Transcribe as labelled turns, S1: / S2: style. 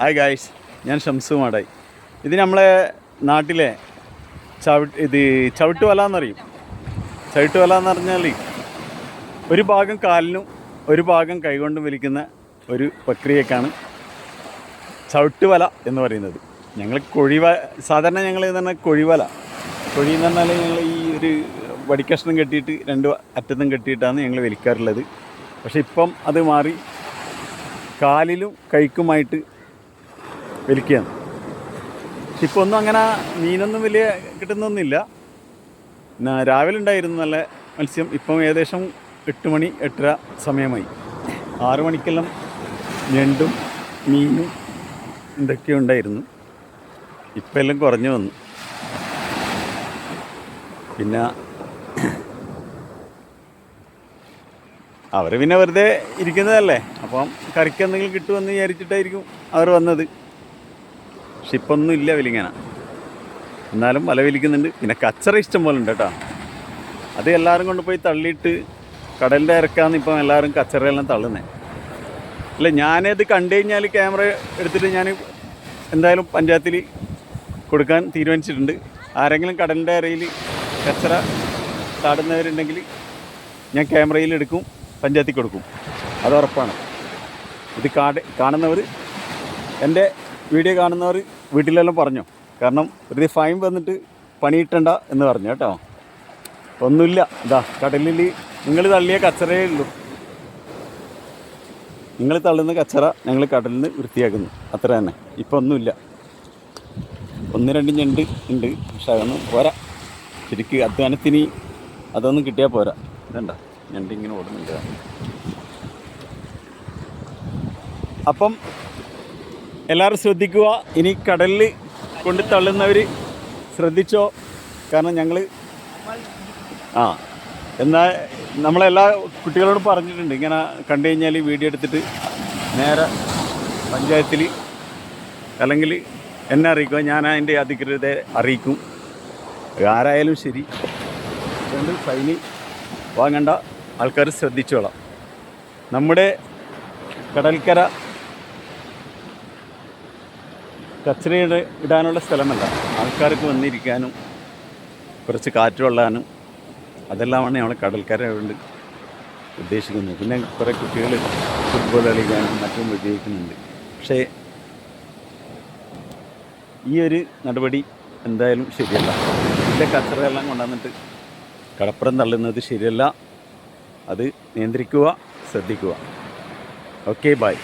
S1: Hi guys ഞാൻ ഷംസു മാടായി. ഇത് നമ്മളെ നാട്ടിലെ ചവിട്ട് ഇത് ചവിട്ടുവല എന്നറിയും ചവിട്ടുവല എന്ന് പറഞ്ഞാൽ ഒരു ഭാഗം കാലിനും ഒരു ഭാഗം കൈകൊണ്ടും വലിക്കുന്ന ഒരു പ്രക്രിയക്കാണ് ചവിട്ട് വല എന്ന് പറയുന്നത്. ഞങ്ങൾ കൊഴിവ സാധാരണ ഞങ്ങൾ തന്നെ കൊഴിവല. കൊഴി എന്ന് പറഞ്ഞാൽ ഞങ്ങൾ ഈ ഒരു വടിക്കഷ്ണം കെട്ടിയിട്ട് രണ്ട് അറ്റത്തും കെട്ടിയിട്ടാണ് ഞങ്ങൾ വലിക്കാറുള്ളത്. പക്ഷേ ഇപ്പം അത് മാറി കാലിലും കൈക്കുമായിട്ട് വലിക്കുകയാണ് ഇപ്പോൾ ഒന്നും അങ്ങനെ മീനൊന്നും വലിയ കിട്ടുന്നൊന്നുമില്ല. പിന്നെ രാവിലെ ഉണ്ടായിരുന്നു നല്ല മത്സ്യം. ഇപ്പം ഏകദേശം എട്ട് മണി എട്ടര സമയമായി. ആറു മണിക്കെല്ലാം ഞണ്ടും മീനും ഇതൊക്കെ ഉണ്ടായിരുന്നു. ഇപ്പം എല്ലാം കുറഞ്ഞു വന്നു. പിന്നെ അവർ പിന്നെ വെറുതെ ഇരിക്കുന്നതല്ലേ? അപ്പം കറിക്ക് എന്തെങ്കിലും കിട്ടുമെന്ന് വിചാരിച്ചിട്ടായിരിക്കും അവർ വന്നത്. പക്ഷെ ഇപ്പം ഒന്നും ഇല്ല വലിങ്ങനെ. എന്നാലും വല വലിക്കുന്നുണ്ട്. പിന്നെ കച്ചറ ഇഷ്ടം പോലെ ഉണ്ട് കേട്ടോ. അത് എല്ലാവരും കൊണ്ടുപോയി തള്ളിയിട്ട് കടലിന്റെ ഇറക്കാന്ന് ഇപ്പം എല്ലാവരും കച്ചറയെല്ലാം തള്ളുന്നത് അല്ല ഞാനത് കണ്ടു കഴിഞ്ഞാൽ ക്യാമറ എടുത്തിട്ട് ഞാൻ എന്തായാലും പഞ്ചായത്തിൽ കൊടുക്കാൻ തീരുമാനിച്ചിട്ടുണ്ട്. ആരെങ്കിലും കടലിന്റെ അരയിൽ കച്ചറ താടുന്നവരുണ്ടെങ്കിൽ ഞാൻ ക്യാമറയിൽ എടുക്കും പഞ്ചായത്തിൽ കൊടുക്കും. അത് ഉറപ്പാണ്. ഇത് കാണുന്നവർ എന്റെ വീഡിയോ കാണുന്നവർ വീട്ടിലെല്ലാം പറഞ്ഞു. കാരണം ഒരു ഫൈൻ വന്നിട്ട് പണിയിട്ടണ്ട എന്ന് പറഞ്ഞു കേട്ടോ. ഒന്നുമില്ല. ഇതാ കടലിൽ നിങ്ങൾ തള്ളിയ കച്ചറയേ ഉള്ളൂ. നിങ്ങൾ തള്ളുന്ന കച്ചറ ഞങ്ങൾ കടലിൽ നിന്ന് വൃത്തിയാക്കുന്നു. അത്ര തന്നെ. ഇപ്പം ഒന്നുമില്ല. ഒന്ന് രണ്ട് ഞണ്ട് ഉണ്ട്. പക്ഷെ അതൊന്നും പോരാ. ശരിക്ക് അധ്വാനത്തിന് അതൊന്നും കിട്ടിയാൽ പോരാ. ഇതണ്ട? ഞണ്ട് ഇങ്ങനെ ഓടുന്നുണ്ട്. അപ്പം എല്ലാവരും ശ്രദ്ധിക്കുക. ഇനി കടലിൽ കൊണ്ട് തള്ളുന്നവർ ശ്രദ്ധിച്ചോ? കാരണം ഞങ്ങൾ ആ എന്നാൽ നമ്മളെല്ലാ കുട്ടികളോടും പറഞ്ഞിട്ടുണ്ട്. ഇങ്ങനെ കണ്ടു കഴിഞ്ഞാൽ വീഡിയോ എടുത്തിട്ട് നേരെ പഞ്ചായത്തിൽ അല്ലെങ്കിൽ എന്നെ അറിയിക്കുക. ഞാൻ അതിന്റെ അധികൃതരെ അറിയിക്കും. ആരായാലും ശരി. അതുകൊണ്ട് ഫൈന് വാങ്ങേണ്ട. ആൾക്കാർ ശ്രദ്ധിച്ചോളാം. നമ്മുടെ കടൽക്കര കച്ചറയുടെ ഇടാനുള്ള സ്ഥലമല്ല. ആൾക്കാർക്ക് വന്നിരിക്കാനും കുറച്ച് കാറ്റ് കൊള്ളാനും അതെല്ലാമാണ് ഞങ്ങൾ കടൽക്കര കൊണ്ട് ഉദ്ദേശിക്കുന്നത്. പിന്നെ കുറേ കുട്ടികൾ ഫുട്ബോൾ കളിക്കാനും മറ്റും ഉപയോഗിക്കുന്നുണ്ട്. പക്ഷേ ഈ ഒരു നടപടി എന്തായാലും ശരിയല്ല. ഇതിന്റെ കച്ചറയെല്ലാം കൊണ്ടുവന്നിട്ട് കടപ്പുറം തള്ളുന്നത് ശരിയല്ല. അത് നിയന്ത്രിക്കുക ശ്രദ്ധിക്കുക. Okay bye.